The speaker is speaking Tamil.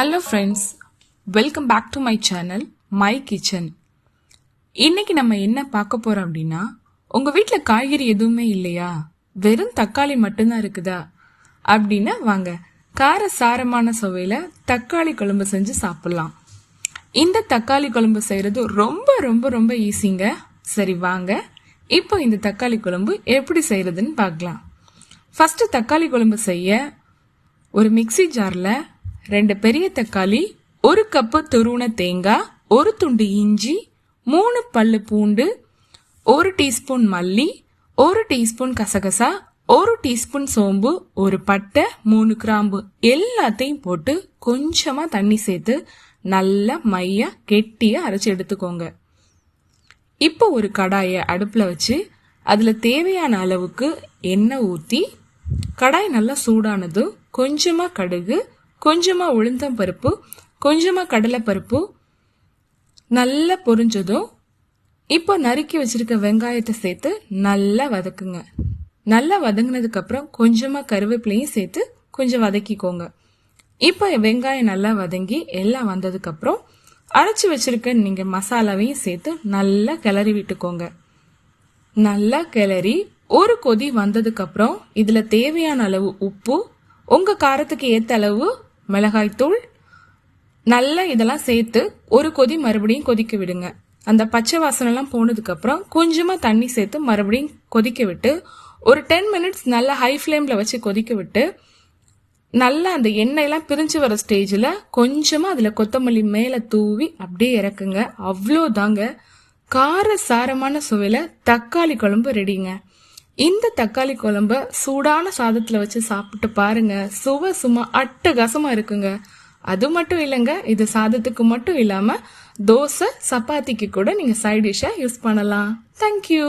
Hello friends welcome back to my channel my kitchen இன்னைக்கு நம்ம என்ன பார்க்க போறோம் அப்படின்னா உங்க வீட்டில் காய்கறி எதுவுமே இல்லையா? வெறும் தக்காளி மட்டும்தான் இருக்குதா? அப்படின்னா வாங்க. கார சாரமான சுவையில் தக்காளி குழம்பு செஞ்சு சாப்பிட்லாம். இந்த தக்காளி குழம்பு செய்கிறது ரொம்ப ரொம்ப ரொம்ப ஈஸிங்க சரி வாங்க. இப்போ இந்த தக்காளி குழம்பு எப்படி செய்கிறதுன்னு பார்க்கலாம். ஃபஸ்ட்டு தக்காளி குழம்பு செய்ய ஒரு மிக்ஸி ஜாரில் ரெண்டு பெரிய தக்காளி ஒரு கப்பு துருண தேங்காய் ஒரு துண்டு இஞ்சி மூணு பல்லு பூண்டு ஒரு டீஸ்பூன் மல்லி ஒரு டீஸ்பூன் கசகசா ஒரு டீஸ்பூன் சோம்பு ஒரு பட்டை மூணு கிராம்பு எல்லாத்தையும் போட்டு கொஞ்சமாக தண்ணி சேர்த்து நல்லா மையா கெட்டியாக அரைச்சி எடுத்துக்கோங்க. இப்போ ஒரு கடாயை அடுப்பில் வச்சு அதில் தேவையான அளவுக்கு எண்ணெய் ஊற்றி கடாய் நல்லா சூடானதும் கொஞ்சமாக கடுகு கொஞ்சமாக உளுந்தம் பருப்பு கொஞ்சமாக கடலைப்பருப்பு நல்லா பொரிஞ்சதும் இப்போ நறுக்கி வச்சிருக்க வெங்காயத்தை சேர்த்து நல்லா வதக்குங்க. நல்லா வதங்கினதுக்கப்புறம் கொஞ்சமாக கருவேப்பிலையும் சேர்த்து கொஞ்சம் வதக்கிக்கோங்க. இப்போ வெங்காயம் நல்லா வதங்கி எல்லாம் வந்ததுக்கப்புறம் அரைச்சி வச்சிருக்க நீங்கள் மசாலாவையும் சேர்த்து நல்லா கிளறி விட்டுக்கோங்க. நல்லா கிளறி ஒரு கொதி வந்ததுக்கப்புறம் இதில் தேவையான அளவு உப்பு உங்கள் காரத்துக்கு ஏற்ற அளவு மிளகாய்த்தூள் நல்லா இதெல்லாம் சேர்த்து ஒரு கொதி மறுபடியும் கொதிக்க விடுங்க. அந்த பச்சை வாசனைலாம் போனதுக்கப்புறம் கொஞ்சமாக தண்ணி சேர்த்து மறுபடியும் கொதிக்க விட்டு ஒரு டென் மினிட்ஸ் நல்லா ஹை ஃப்ளேமில் வச்சு கொதிக்க விட்டு நல்லா அந்த எண்ணெயெல்லாம் பிரிஞ்சு வர ஸ்டேஜில் கொஞ்சமாக அதில் கொத்தமல்லி மேலே தூவி அப்படியே இறக்குங்க. அவ்வளோதாங்க கார சாரமான சுவையில் தக்காளி குழம்பு ரெடிங்க இந்த தக்காளி குழம்ப சூடான சாதத்தில் வச்சு சாப்பிட்டு பாருங்க. சுவை சும்மா அட்டகாசமாக இருக்குங்க. அது மட்டும் இல்லைங்க இது சாதத்துக்கு மட்டும் இல்லாமல் தோசை சப்பாத்திக்கு கூட நீங்கள் சைட் டிஷ்ஷாக யூஸ் பண்ணலாம். தேங்க்யூ